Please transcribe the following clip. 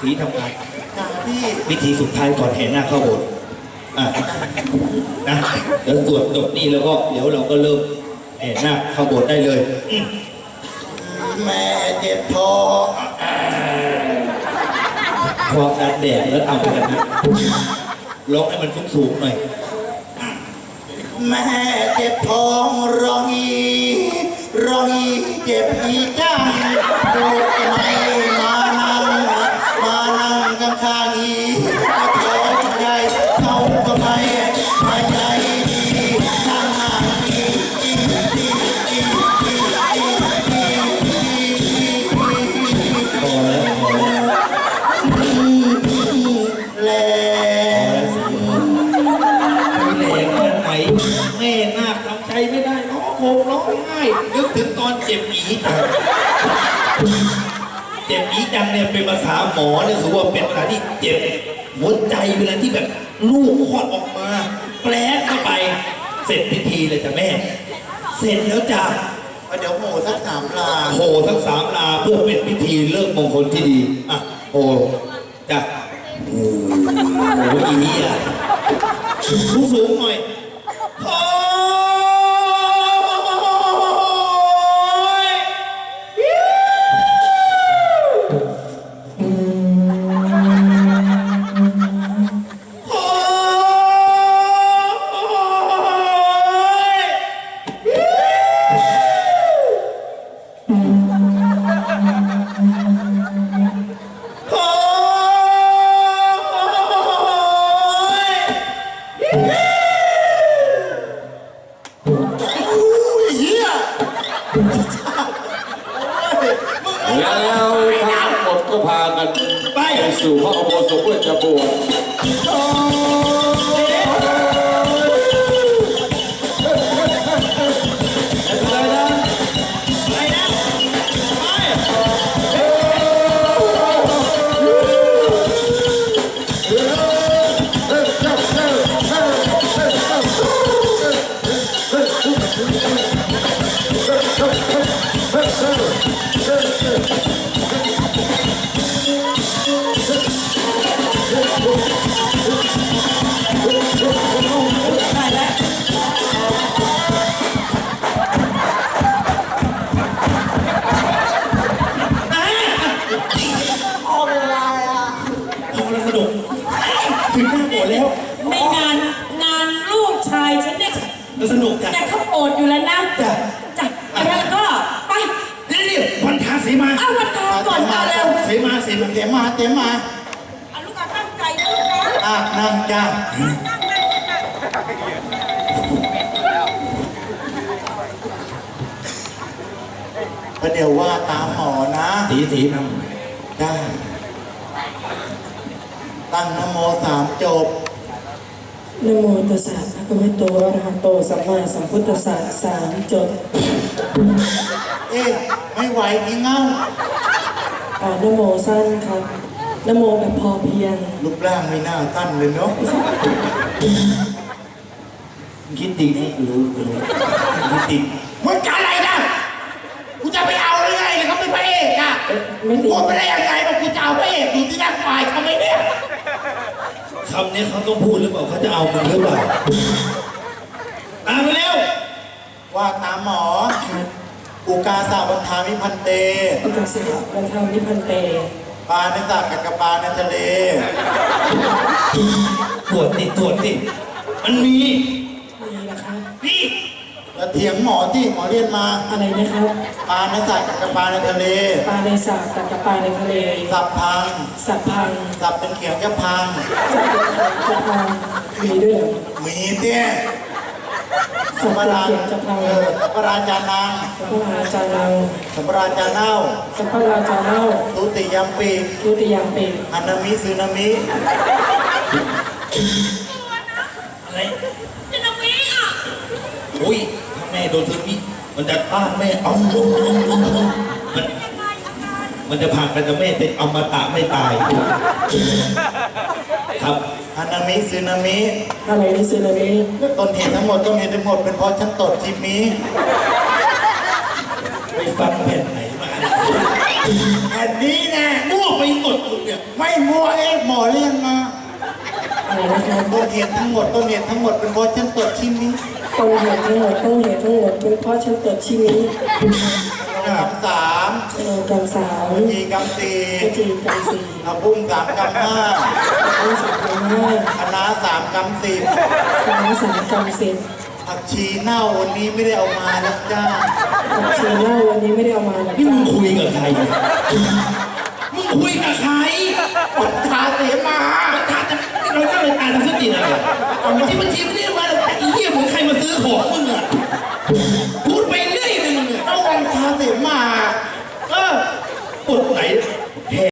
สีทำงานจ้าพี่วิธีสุดท้ายก่อนแห่หน้าเข้าโบสถ์อะนะเดี๋ยวตรวจจบนี่แล้วก็เดี๋ยวเราก็เริ่มแห่หน้าเข้าโบสถ์ได้เลยอืมแม่เจ็บท้องพอการแดดแล้วเอาไปแบบนี้ร้องให้มันสูงๆหน่อย แม่เจ็บท้องร้องอีร้องอีเจ็บอีจัง หมร้องไห้นึกถึงตอนเจ็บอีจังเจ็บอีจังเนี่ยเป็นภาษาหมอเนี่ยคือว่าเป็นภาษาที่เจ็บหัวใจเวลาที่แบบลูกคลอดออกมา แปลกเข้าไป เสร็จพิธีเลยจ้ะแม่ เสร็จแล้วจ้ะเดี๋ยวโหสักสามลาโหทั้งสามลาเพื่อเป็นพิธีเลิกมงคลที่ดีอะโหจ้ะโอ้โหอีอะสูงสูงหน่อยโอ้ ก็พากันไปไปสู่พระอุโบสถเพื่อจะบวช นุกจ้ะแต่เขาโอดอยู่แล้วนะจ้ะจ้ะแล้วก็ไปนี่นี่วันทาสีมาเอาวันทองก่อนมาเร็วสีมาสีมาเดี๋ยวมาเดี๋ยวมาเอาลูกกาตั้งใจนะลูกนะอะนั่งจ้าก็เดี๋ยวว่าตามหมอนะสีสีนได้ตั้งนโมสามจบ นะโมตัสสะภะคะวะโตอะระหะโตสัมมาสัมพุทธัสสะสามจบเอ๊ะไม่ไหวกินเงาอ่านะโมสั้นครับนะโมแบบพอเพียงรูปร่างไม่น่าตั้นเลยเนาะำคิดดีนี่รู้รู้คิดดีมึงจะอะไรนะกูจะไปเอาหรือไงเนี่ยเขาเป็นพระเอกอะไม่ติด พูดไปได้ยังไงบอกกูจะเอาพระเอกอยู่ที่นั่งฝ่ายทำไมเนี่ยคำนี้เขาต้องพูดหรือเปล่าเขาจะเอามึงหรือเปล่า ตามไปเร็ว ว่าตามหมอครับอุกาสาบันทามิพันเต อุตสิระบรรเทานิพันเตปาในสากกะปาในทะเล ตรวจติตรวจติมันมีมีนะคะนี่ แล้วเถียงหมอที่หมอเรียนมาอะไรนะครับปาในสากกะปาในทะเล ปลาในสระตักกะปลาในทะเล สับพัง สับพัง สับเป็นเขียงจะพังสับเป็นขันจะพังมีด้วยเหรอมีเนี่ยสัสัมบปเป็นราเขียนจะพังเออสัมปราจานังสัพพราจานังสัมปราจาเน่าสัพพราจาเน่าตุติยมปีทุติยังเปงอนามิซึนามิอะไรจะนวีอะอุ้ยถ้าแม่โดนทึมิมันจะต้านแม่เอาเอาเอาเอาเอามันมันจะผ่านไปแต่แม่เป็นอมตะไม่ตาย ครับอนามิซึนามิอะไรนี่ซึนามิต้นเหตุทั้งหมดต้นเหตุทั้งหมดเป็นเพราะฉันตดทิมนี้ไปฟังแผ่นไหนมาเนี่ยแผ่นนี้แน่มั่วไปหมดเลยเนี่ยไม่มัวเองหมอเลี้ยงมาอะไรนะคะต้นเหตุทั้งหมดต้นเหตุทั้งหมดเป็นเพราะฉันตรวจชิ้นนี้ ต้นเหตุทั้งหมดต้นเหตุทั้งหมดเป็นเพราะฉันตรวจชีวิตกำสามกรรมสามจีกำสี่จีกรรมสี่อาพุ่งสามกำห้าต้นสามกรรมห้าคณะสามกำสิบคณะสามกรรมสิบผักชีเน่าวันนี้ไม่ได้เอามาแล้วจ้าผักชีเหล้าวันนี้ไม่ได้เอามานะนี่มึงคุยกับใครมึงคุยกับใครปัดทาเสมาประธานจะเราตั้งรายการทำสติอะไรอะเอามาที่บัญชีไม่ได้มา 我